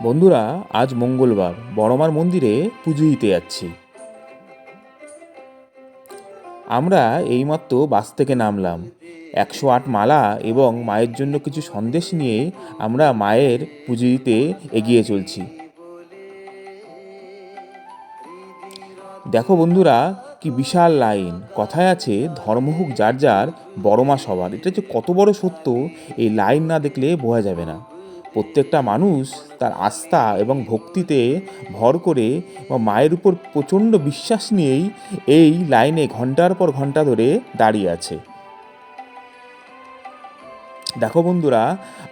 বন্ধুরা, আজ মঙ্গলবার, বড়মার মন্দিরে পুজো দিতে যাচ্ছি। আমরা এইমাত্র বাস থেকে নামলাম। একশো আট মালা এবং মায়ের জন্য কিছু সন্দেশ নিয়ে আমরা মায়ের পুজো দিতে এগিয়ে চলছি। দেখো বন্ধুরা, কি বিশাল লাইন। কথায় আছে ধর্ম হোক যার যার, বড়মা সবার। এটা যে কত বড় সত্য, এই লাইন না দেখলে বোঝা যাবে না। প্রত্যেকটা মানুষ তার আস্থা এবং ভক্তিতে ভর করে মায়ের উপর প্রচণ্ড বিশ্বাস নিয়েই এই লাইনে ঘণ্টার পর ঘণ্টা ধরে দাঁড়িয়ে আছে। দেখো বন্ধুরা,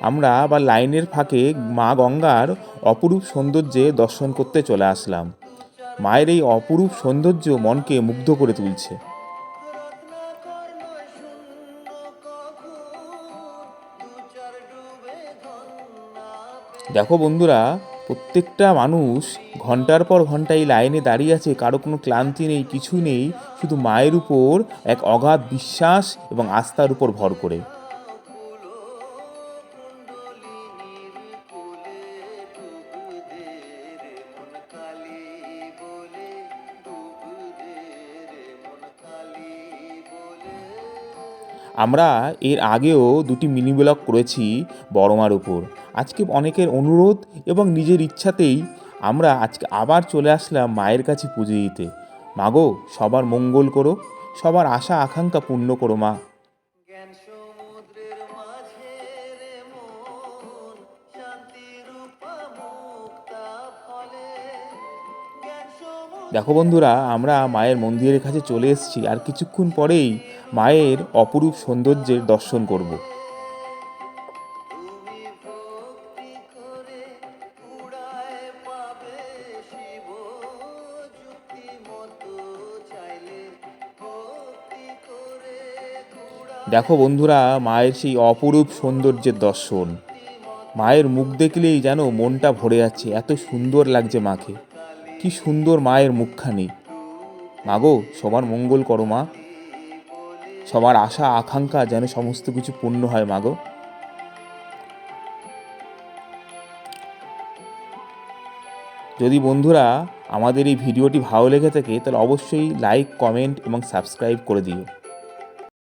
আমরা বা লাইনের ফাঁকে মা গঙ্গার অপরূপ সৌন্দর্যে দর্শন করতে চলে আসলাম। মায়ের এই অপরূপ সৌন্দর্য মনকে মুগ্ধ করে তুলছে। দেখো বন্ধুরা, প্রত্যেকটা মানুষ ঘণ্টার পর ঘণ্টা এই লাইনে দাঁড়িয়ে আছে, কারও কোনো ক্লান্তি নেই কিছু নেই, শুধু মায়ের উপর এক অগাধ বিশ্বাস এবং আস্থার উপর ভর করে। আমরা এর আগেও দুটি মিনি ব্লগ করেছি বড়মার উপর। আজকে অনেকের অনুরোধ এবং নিজের ইচ্ছাতেই আমরা আজকে আবার চলে আসলাম মায়ের কাছে পুজো দিতে। মাগো সবার মঙ্গল করো সবার আশা আকাঙ্ক্ষা পূর্ণ করো মা। দেখো বন্ধুরা আমরা মায়ের মন্দিরের কাছে চলে এসেছি আর কিছুক্ষণ পরেই মায়ের অপরূপ সৌন্দর্যের দর্শন করব। দেখো বন্ধুরা, মায়ের সেই অপরূপ সৌন্দর্যের দর্শন। মায়ের মুখ দেখলেই যেন মনটা ভরে যাচ্ছে, এত সুন্দর লাগছে মাকে। কি সুন্দর মায়ের মুখখানি। মাগো, সবার মঙ্গল করো মা। সবার আশা, আকাঙ্ক্ষা যেন সমস্ত কিছু পূর্ণ হয় মাগো যদি বন্ধুরা আমাদের এই ভিডিওটি ভালো লেগে থাকে, তাহলে অবশ্যই লাইক কমেন্ট এবং সাবস্ক্রাইব করে দিও।